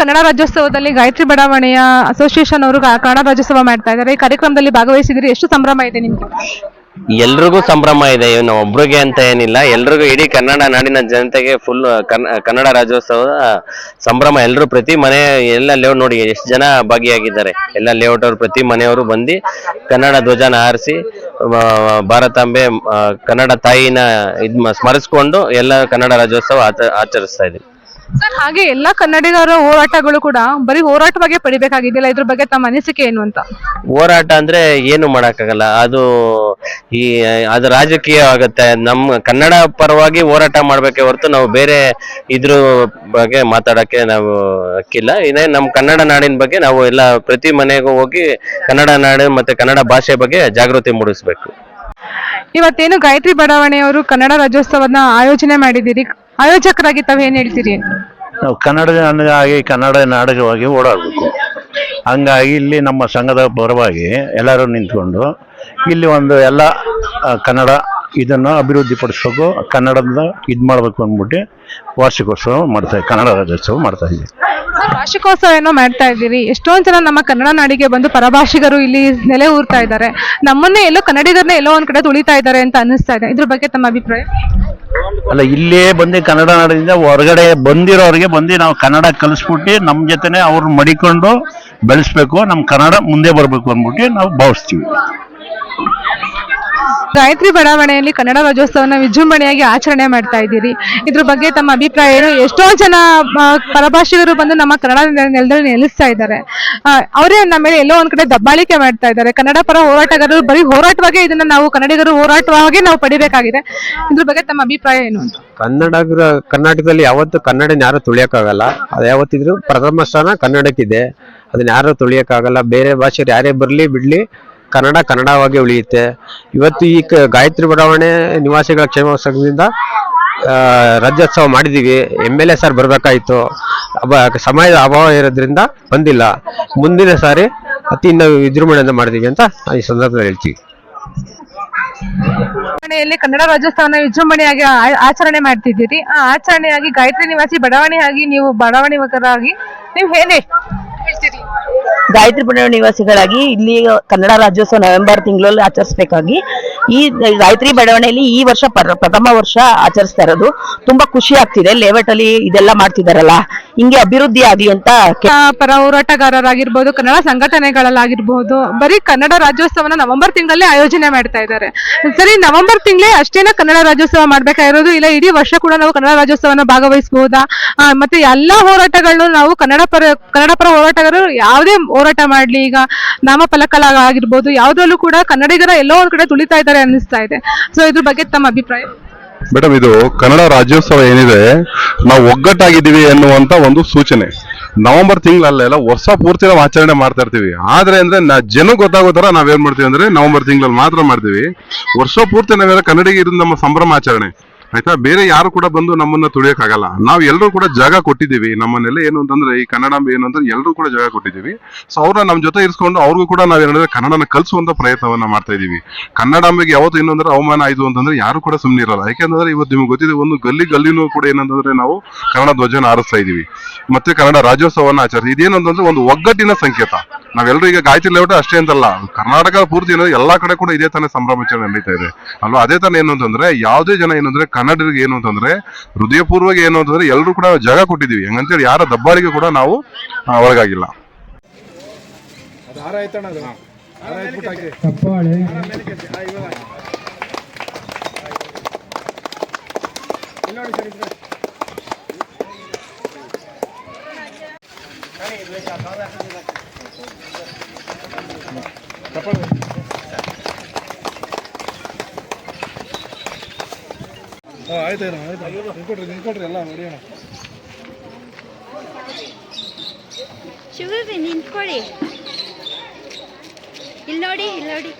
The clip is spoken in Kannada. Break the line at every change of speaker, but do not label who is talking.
ಕನ್ನಡ ರಾಜ್ಯೋತ್ಸವದಲ್ಲಿ ಗಾಯತ್ರಿ ಬಡಾವಣೆಯ ಅಸೋಸಿಯೇಷನ್ ಅವರು ಕನ್ನಡ ರಾಜ್ಯೋತ್ಸವ ಮಾಡ್ತಾ ಇದ್ದಾರೆ. ಈ ಕಾರ್ಯಕ್ರಮದಲ್ಲಿ ಭಾಗವಹಿಸಿದ್ರೆ. ಎಷ್ಟು ಸಂಭ್ರಮ ಇದೆ ನಿಮ್ಗೆ?
ಎಲ್ರಿಗೂ ಸಂಭ್ರಮ ಇದೆ. ಇವನು ಒಬ್ರಿಗೆ ಅಂತ ಏನಿಲ್ಲ. ಎಲ್ರಿಗೂ ಇಡೀ ಕನ್ನಡ ನಾಡಿನ ಜನತೆಗೆ ಫುಲ್ ಕನ್ನಡ ರಾಜ್ಯೋತ್ಸವದ ಸಂಭ್ರಮ. ಎಲ್ಲರೂ ಪ್ರತಿ ಮನೆ, ಎಲ್ಲ ಲೇಔಟ್ ನೋಡಿ ಎಷ್ಟು ಜನ ಭಾಗಿಯಾಗಿದ್ದಾರೆ. ಎಲ್ಲ ಲೇಔಟ್ ಅವರು ಪ್ರತಿ ಮನೆಯವರು ಬಂದು ಕನ್ನಡ ಧ್ವಜನ ಹಾರಿಸಿ ಭಾರತಾಂಬೆ ಕನ್ನಡ ತಾಯಿನ ಇದ್ ಸ್ಮರಿಸ್ಕೊಂಡು ಎಲ್ಲ ಕನ್ನಡ ರಾಜ್ಯೋತ್ಸವ ಆಚ- ಆಚರಿಸ್ತಾ ಇದೀವಿ
ಸರ್ ಹಾಗೆ ಎಲ್ಲ ಕನ್ನಡಿಗರ ಹೋರಾಟಗಳು ಕೂಡ ಬರೀ ಹೋರಾಟವಾಗಿ ಪಡಿಬೇಕಾಗಿದ್ದಿಲ್ಲ. ಇದ್ರ ಬಗ್ಗೆ ತಮ್ಮ ಅನಿಸಿಕೆ ಏನು ಅಂತ?
ಹೋರಾಟ ಅಂದ್ರೆ ಏನು ಮಾಡಕ್ಕಾಗಲ್ಲ. ಅದು ಈ ಅದು ರಾಜಕೀಯ ಆಗತ್ತೆ ನಮ್ಮ ಕನ್ನಡ ಪರವಾಗಿ ಹೋರಾಟ ಮಾಡ್ಬೇಕೆ ಹೊರತು ನಾವು ಬೇರೆ ಇದ್ರ ಬಗ್ಗೆ ಮಾತಾಡಕ್ಕೆ ನಾವು ಹಕ್ಕಿಲ್ಲ ಇದೇ ನಮ್ಮ ಕನ್ನಡ ನಾಡಿನ ಬಗ್ಗೆ ನಾವು ಎಲ್ಲ ಪ್ರತಿ ಮನೆಗೂ ಹೋಗಿ ಕನ್ನಡ ನಾಡು ಮತ್ತೆ ಕನ್ನಡ ಭಾಷೆ ಬಗ್ಗೆ ಜಾಗೃತಿ ಮೂಡಿಸ್ಬೇಕು.
ಇವತ್ತೇನು ಗಾಯತ್ರಿ ಬಡಾವಣೆಯವರು ಕನ್ನಡ ರಾಜ್ಯೋತ್ಸವನ ಆಯೋಜನೆ ಮಾಡಿದ್ದೀರಿ? ಆಯೋಜಕರಾಗಿ ತಾವ್ ಏನ್ ಹೇಳ್ತೀರಿ?
ನಾವು ಕನ್ನಡ ಆಗಿ ಕನ್ನಡ ನಾಡಕವಾಗಿ ಓಡಾಡಬೇಕು. ಹಂಗಾಗಿ ಇಲ್ಲಿ ನಮ್ಮ ಸಂಘದ ಪರವಾಗಿ ಎಲ್ಲರೂ ನಿಂತ್ಕೊಂಡು ಇಲ್ಲಿ ಒಂದು ಎಲ್ಲ ಆ, ಕನ್ನಡ ಇದನ್ನು ಅಭಿವೃದ್ಧಿಪಡಿಸ್ಬೇಕು ಕನ್ನಡದ ಇದು ಮಾಡಬೇಕು ಅಂದ್ಬಿಟ್ಟು ವಾರ್ಷಿಕೋತ್ಸವ ಮಾಡ್ತಾ ಕನ್ನಡ ರಾಜ್ಯೋತ್ಸವ ಮಾಡ್ತಾ ಇದ್ದೀವಿ.
ವಾರ್ಷಿಕೋತ್ಸವ ಏನೋ ಮಾಡ್ತಾ ಇದ್ದೀರಿ. ಎಷ್ಟೊಂದ್ ಜನ ನಮ್ಮ ಕನ್ನಡ ನಾಡಿಗೆ ಬಂದು ಪರಭಾಷಿಗರು ಇಲ್ಲಿ ನೆಲೆ ಊರ್ತಾ ಇದ್ದಾರೆ. ನಮ್ಮನ್ನೇ ಎಲ್ಲೋ ಕನ್ನಡಿಗರನ್ನೇ ಎಲ್ಲೋ ಒಂದ್ ಕಡೆ ತುಳಿತಾ ಇದ್ದಾರೆ ಅಂತ ಅನಿಸ್ತಾ ಇದೆ. ಇದ್ರ ಬಗ್ಗೆ ತಮ್ಮ ಅಭಿಪ್ರಾಯ?
ಅಲ್ಲ, ಇಲ್ಲೇ ಬಂದು ಕನ್ನಡ ನಾಡಿನಿಂದ ಹೊರಗಡೆ ಬಂದಿರೋರಿಗೆ ಬಂದು ನಾವು ಕನ್ನಡ ಕಲಿಸ್ಬಿಟ್ಟು ನಮ್ಮ ಜೊತೆನೆ ಅವ್ರನ್ನ ಮಡಿಕೊಂಡು ಬೆಳೆಸ್ಬೇಕು, ನಮ್ಮ ಕನ್ನಡ ಮುಂದೆ ಬರಬೇಕು ಅಂದ್ಬಿಟ್ಟು ನಾವು ಭಾವಿಸ್ತೀವಿ.
ಗಾಯತ್ರಿ ಬಡಾವಣೆಯಲ್ಲಿ ಕನ್ನಡ ರಾಜ್ಯೋತ್ಸವನ ವಿಜೃಂಭಣೆಯಾಗಿ ಆಚರಣೆ ಮಾಡ್ತಾ ಇದ್ದೀರಿ. ಇದ್ರ ಬಗ್ಗೆ ತಮ್ಮ ಅಭಿಪ್ರಾಯ ಏನು? ಎಷ್ಟೋ ಜನ ಪರಭಾಷಿಗರು ಬಂದು ನಮ್ಮ ಕನ್ನಡ ನೆಲ- ನೆಲದಲ್ಲಿ ನೆಲೆಸ್ತಾ ಇದ್ದಾರೆ. ಅವರೇ ನಮ್ಮ ಮೇಲೆ ಎಲ್ಲೋ ಒಂದ್ ಕಡೆ ದಬ್ಬಾಳಿಕೆ ಮಾಡ್ತಾ ಇದ್ದಾರೆ. ಕನ್ನಡ ಪರ ಹೋರಾಟಗಾರರು ಬರೀ ಹೋರಾಟವಾಗಿ ಇದನ್ನ ನಾವು ಕನ್ನಡಿಗರು ಹೋರಾಟವಾಗಿ ನಾವು ಪಡಿಬೇಕಾಗಿದೆ. ಇದ್ರ ಬಗ್ಗೆ ತಮ್ಮ ಅಭಿಪ್ರಾಯ ಏನು ಅಂತ?
ಕನ್ನಡ ಕರ್ನಾಟಕದಲ್ಲಿ ಯಾವತ್ತು ಕನ್ನಡ ಯಾರು ತುಳಿಯಕ್ಕಾಗಲ್ಲ. ಅದು ಯಾವತ್ತಿದ್ರು ಪ್ರಥಮ ಸ್ಥಾನ ಕನ್ನಡಕ್ಕಿದೆ. ಅದನ್ನ ಯಾರು ತುಳಿಯಕ್ಕಾಗಲ್ಲ. ಬೇರೆ ಭಾಷೆಯವ್ರು ಯಾರೇ ಬರಲಿ, ಬಿಡ್ಲಿ ಕನ್ನಡ ಕನ್ನಡವಾಗಿ ಉಳಿಯುತ್ತೆ. ಇವತ್ತು ಈ ಕ- ಗಾಯತ್ರಿ ಬಡಾವಣೆ ನಿವಾಸಿಗಳ ಕ್ಷೇಮ ಸಂಘದಿಂದ ರಾಜ್ಯೋತ್ಸವ ಮಾಡಿದ್ದೀವಿ ಎಂ ಎಲ್ ಎ ಸರ್ ಬರಬೇಕಾಯಿತು. ಸಮಯದ ಅಭಾವ ಇರೋದ್ರಿಂದ ಬಂದಿಲ್ಲ. ಮುಂದಿನ ಸಾರಿ ಅತಿ ಇನ್ನು ವಿಜೃಂಭಣೆಯಿಂದ ಮಾಡಿದ್ದೀವಿ ಅಂತ ಈ ಸಂದರ್ಭದಲ್ಲಿ ಹೇಳ್ತೀವಿ.
ಮನೆಯಲ್ಲಿ ಕನ್ನಡ ರಾಜ್ಯೋತ್ಸವನ ವಿಜೃಂಭಣೆಯಾಗಿ ಆ- ಆಚರಣೆ ಮಾಡ್ತಿದ್ದೀರಿ. ಆ ಆಚರಣೆಯಾಗಿ ಗಾಯತ್ರಿ ನಿವಾಸಿ ಬಡಾವಣೆಯಾಗಿ ನೀವು ಬಡಾವಣೆಗಾರಾಗಿ ನೀವು ಹೇಳಿ. ಹೇಳ್ತೀರಿ.
ಗಾಯತ್ರಿ ಪುಣ್ಯ ನಿವಾಸಿಗಳಾಗಿ ಇಲ್ಲಿ ಕನ್ನಡ ರಾಜ್ಯೋತ್ಸವ ನವೆಂಬರ್ ತಿಂಗಳಲ್ಲಿ ಆಚರಿಸಬೇಕಾಗಿ ಈ ಗಾಯತ್ರಿ ಬೆಳವಣಿಗೆಯಲ್ಲಿ ಈ ವರ್ಷ ಪ್ರಥಮ ವರ್ಷ ಆಚರಿಸ್ತಾ ಇರೋದು. ತುಂಬಾ ಖುಷಿ ಆಗ್ತಿದೆ. ಲೇಔಟ್ ಅಲ್ಲಿ ಇದೆಲ್ಲ ಮಾಡ್ತಿದಾರಲ್ಲ. ಹಿಂಗೆ ಅಭಿವೃದ್ಧಿ ಆಗ್ಲಿ ಅಂತ
ಪರ ಹೋರಾಟಗಾರರಾಗಿರ್ಬೋದು, ಕನ್ನಡ ಸಂಘಟನೆಗಳಲ್ಲಾಗಿರ್ಬೋದು ಬರೀ ಕನ್ನಡ ರಾಜ್ಯೋತ್ಸವನ ನವೆಂಬರ್ ತಿಂಗಳಲ್ಲೇ ಆಯೋಜನೆ ಮಾಡ್ತಾ ಇದ್ದಾರೆ. ಸರಿ, ನವೆಂಬರ್ ತಿಂಗಳೇ ಅಷ್ಟೇನ ಕನ್ನಡ ರಾಜ್ಯೋತ್ಸವ ಮಾಡ್ಬೇಕಾಗಿರೋದು? ಇಲ್ಲ, ಇಡೀ ವರ್ಷ ಕೂಡ ನಾವು ಕನ್ನಡ ರಾಜ್ಯೋತ್ಸವನ ಭಾಗವಹಿಸಬಹುದಾ ಮತ್ತೆ ಎಲ್ಲಾ ಹೋರಾಟಗಳನ್ನು ನಾವು ಕನ್ನಡ ಪರ ಕನ್ನಡ ಪರ ಹೋರಾಟಗಾರರು ಯಾವುದೇ ಹೋರಾಟ ಮಾಡ್ಲಿ. ಈಗ ನಾಮಫಲಕಲಾಗಿರ್ಬೋದು ಯಾವ್ದ್ರಲ್ಲೂ ಕೂಡ ಕನ್ನಡಿಗರ ಎಲ್ಲೋ ಒಂದ್ ಕಡೆ ತುಳಿತಾ ಇದ್ದಾರೆ. ಅನ್ನಿಸ್ತಾ ಇದೆ. ಸೊ ಇದ್ರ ಬಗ್ಗೆ ತಮ್ಮ ಅಭಿಪ್ರಾಯ?
ಮೇಡಮ್ ಇದು ಕನ್ನಡ ರಾಜ್ಯೋತ್ಸವ ಏನಿದೆ, ನಾವು ಒಗ್ಗಟ್ಟಾಗಿದ್ದೀವಿ ಎನ್ನುವಂತ ಒಂದು ಸೂಚನೆ. ನವೆಂಬರ್ ತಿಂಗಳಲ್ಲೆಲ್ಲ ವರ್ಷ ಪೂರ್ತಿ ನಾವು ಆಚರಣೆ ಮಾಡ್ತಾ ಇರ್ತೀವಿ. ಆದ್ರೆ ಅಂದ್ರೆ ಜನ ಗೊತ್ತಾಗೋ ತರ ನಾವೇನ್ ಮಾಡ್ತೀವಿ ಅಂದ್ರೆ ನವೆಂಬರ್ ತಿಂಗಳಲ್ಲಿ ಮಾತ್ರ ಮಾಡ್ತೀವಿ. ವರ್ಷ ಪೂರ್ತಿ ನಾವೆಲ್ಲ ಕನ್ನಡಿಗೆ ಇರೋದು ನಮ್ಮ ಸಂಭ್ರಮ ಆಚರಣೆ ಆಯ್ತಾ? ಬೇರೆ ಯಾರು ಕೂಡ ಬಂದು ನಮ್ಮನ್ನ ತುಳಿಯಕ್ಕಾಗಲ್ಲ. ನಾವು ಎಲ್ಲರೂ ಕೂಡ ಜಾಗ ಕೊಟ್ಟಿದ್ದೀವಿ. ನಮ್ಮನ್ನೆಲ್ಲ ಏನು ಅಂತಂದ್ರೆ, ಈ ಕನ್ನಡ ಏನು ಅಂದ್ರೆ ಎಲ್ಲರೂ ಕೂಡ ಜಾಗ ಕೊಟ್ಟಿದ್ದೀವಿ. ಸೊ ಅವ್ರನ್ನ ನಮ್ಮ ಜೊತೆ ಇರಿಸ್ಕೊಂಡು ಅವ್ರಿಗೂ ಕೂಡ ನಾವೇನಂದ್ರೆ ಕನ್ನಡನ ಕಲಿಸುವಂತ ಪ್ರಯತ್ನವನ್ನ ಮಾಡ್ತಾ ಇದೀವಿ ಕನ್ನಡಾಂಬೆಗೆ ಯಾವತ್ತು ಇನ್ನೊಂದ್ರೆ ಅವಮಾನ ಆಯ್ತು ಅಂತಂದ್ರೆ ಯಾರು ಕೂಡ ಸುಮ್ಮನೆ ಇರಲ್ಲ. ಯಾಕೆಂದ್ರೆ ಇವತ್ತು ನಿಮ್ಗೆ ಗೊತ್ತಿದೆ, ಒಂದು ಗಲ್ಲಿ ಗಲ್ಲಿನೂ ಕೂಡ ಏನಂತಂದ್ರೆ ನಾವು ಕನ್ನಡ ಧ್ವಜನ ಆರಿಸ್ತಾ ಇದೀವಿ ಮತ್ತೆ ಕನ್ನಡ ರಾಜ್ಯೋತ್ಸವನ ಆಚರಿಸಿ ಇದೇನಂತಂದ್ರೆ ಒಂದು ಒಗ್ಗಟ್ಟಿನ ಸಂಕೇತ. ನಾವೆಲ್ಲರೂ ಈಗ ಗಾಯತ್ರಿ ಲೇಔಟ್ ಅಷ್ಟೇ ಅಂತಲ್ಲ, ಕರ್ನಾಟಕ ಪೂರ್ತಿ ಏನೋ ಎಲ್ಲಾ ಕಡೆ ಕೂಡ ಇದೇ ತಾನೇ ಸಂಭ್ರಮಾಚರಣೆ ನಡೀತಾ ಇದೆ. ಅಲ್ವಾ? ಅದೇ ತಾನೇ ಏನು ಅಂತಂದ್ರೆ, ಯಾವುದೇ ಜನ ಏನು ಅಂದ್ರೆ ಕನ್ನಡಿಗರಿಗೆ ಏನು ಅಂತಂದ್ರೆ, ಹೃದಯಪೂರ್ವಕ ಏನು ಅಂತಂದ್ರೆ ಎಲ್ಲರೂ ಕೂಡ ಜಾಗ ಕೊಟ್ಟಿದೀವಿ ಹೆಂಗಂತೇಳಿ ಯಾರ ದಬ್ಬಾಳಿಗೆ ಕೂಡ ನಾವು ಒಳಗಾಗಿಲ್ಲ.
ನೋಡಿ ಹಾಂ ಆಯ್ತು ಅಣ್ಣ ಆಯ್ತು. ನೀವು ಕೊಡ್ರಿ ನೀವು ಕೊಡ್ರಿ ಎಲ್ಲ ಹೊಡಿಯೋಣ
ಶಿವರಿ ನಿಂತ್ಕೊಳ್ಳಿ ಇಲ್ಲಿ ನೋಡಿ ಇಲ್ಲಿ ನೋಡಿ.